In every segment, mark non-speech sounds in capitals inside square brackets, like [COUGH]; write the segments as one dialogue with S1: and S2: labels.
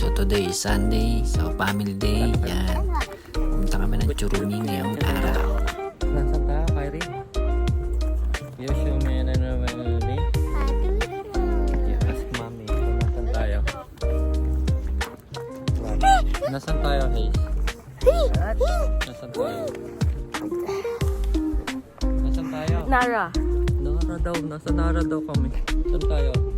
S1: So today is Sunday, so family day, yan. Pumunta kami ng Churumi ngayong araw.
S2: Nasaan tayo, Kyrie? You show me an anomaly. You ask mommy kung nasaan tayo. Nasaan tayo, Hayes? Nasaan tayo? Nasaan tayo?
S3: Nara.
S2: Nara daw. Nasa Nara daw kami. Saan tayo?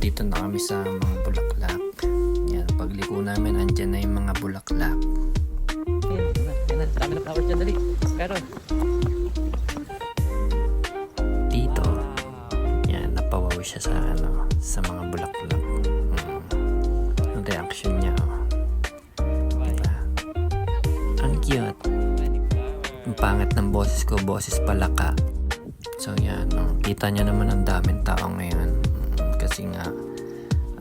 S1: Dito na kami sa mga bulaklak. Yan, pagliko namin, andyan na yung mga bulaklak.
S2: Ayan, ayan na. Dami na flowers dyan. Dali. Pero.
S1: Dito, yan, napawaw siya sa ano, sa mga bulaklak. Mm. Ang reaction niya, oh. Diba? Ang cute. Ang pangit ng boses ko, boses palaka. So yan, no? kita nyo naman ang daming tao ngayon. Kasi nga,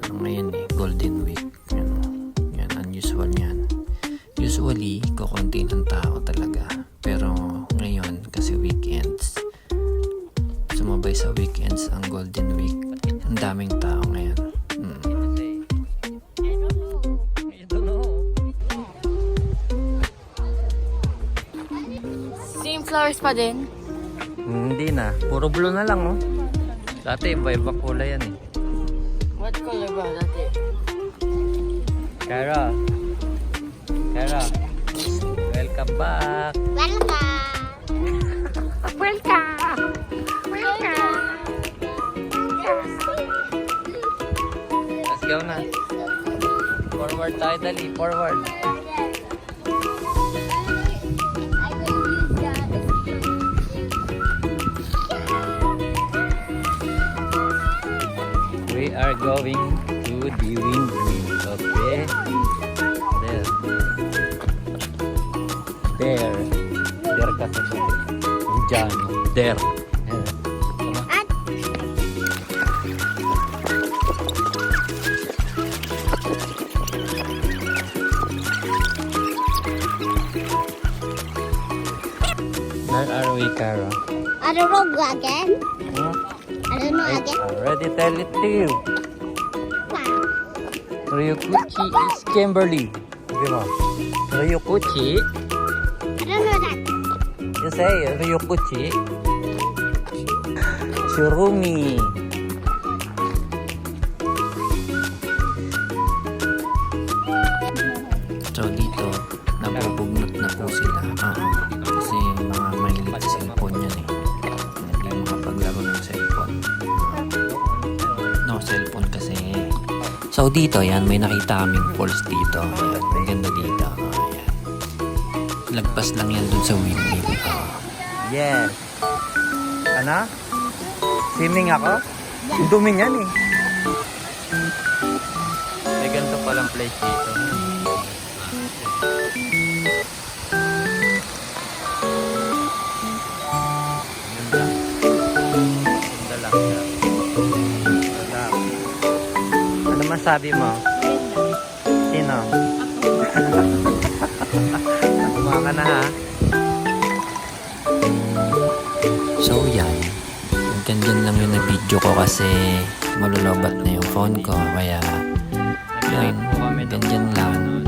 S1: ano ngayon eh, Golden Week. Yan, yan unusual yan. Usually, kukunti ng tao talaga. Pero ngayon, kasi weekends, sumabay sa weekends ang Golden Week. Ang daming tao ngayon. Mm.
S2: I don't know.
S3: Same flowers pa din.
S2: Hindi na. Puro blue na lang, oh. Dati, iba-iba kulay yan, eh.
S3: What color ba dati?
S2: Kara. Kara. Welcome back.
S3: Welcome! Welcome!
S2: Let's go na. Forward tayo, dali. Forward. We are going to the windmill. Okay? There. There. There ka sa. Diyan. There. Where are we, Cara?
S4: I don't know again. I
S2: already tell it to you. Ryukuchi is Kimberly. Sabi mo. Ryukuchi.
S4: I don't know that.
S2: You say Ryukuchi. Shurumi.
S1: So dito, yan, may nakita kaming falls dito. Ayan, ang ganda dito. Ayan. Lagpas lang yan dun sa windmill. Oh.
S2: Yes. Ano? Swimming ako? Dumi niyan eh. May ganito palang place dito. Ano masabi mo? Sino? [LAUGHS] Kumain ka na ha?
S1: So yan, hanggang dyan lang yung na-video ko kasi malulobat na yung phone ko. Kaya yun, hanggang dyan lang.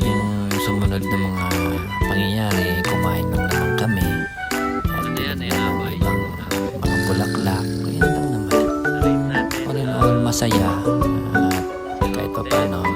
S1: Yung sumunod na mga pangyayari, kumain lang naman kami. At
S2: ayan,
S1: yung
S2: abay.
S1: ibang mga bulaklak. Yan lang naman. All in all, masaya. At kahit pa paano,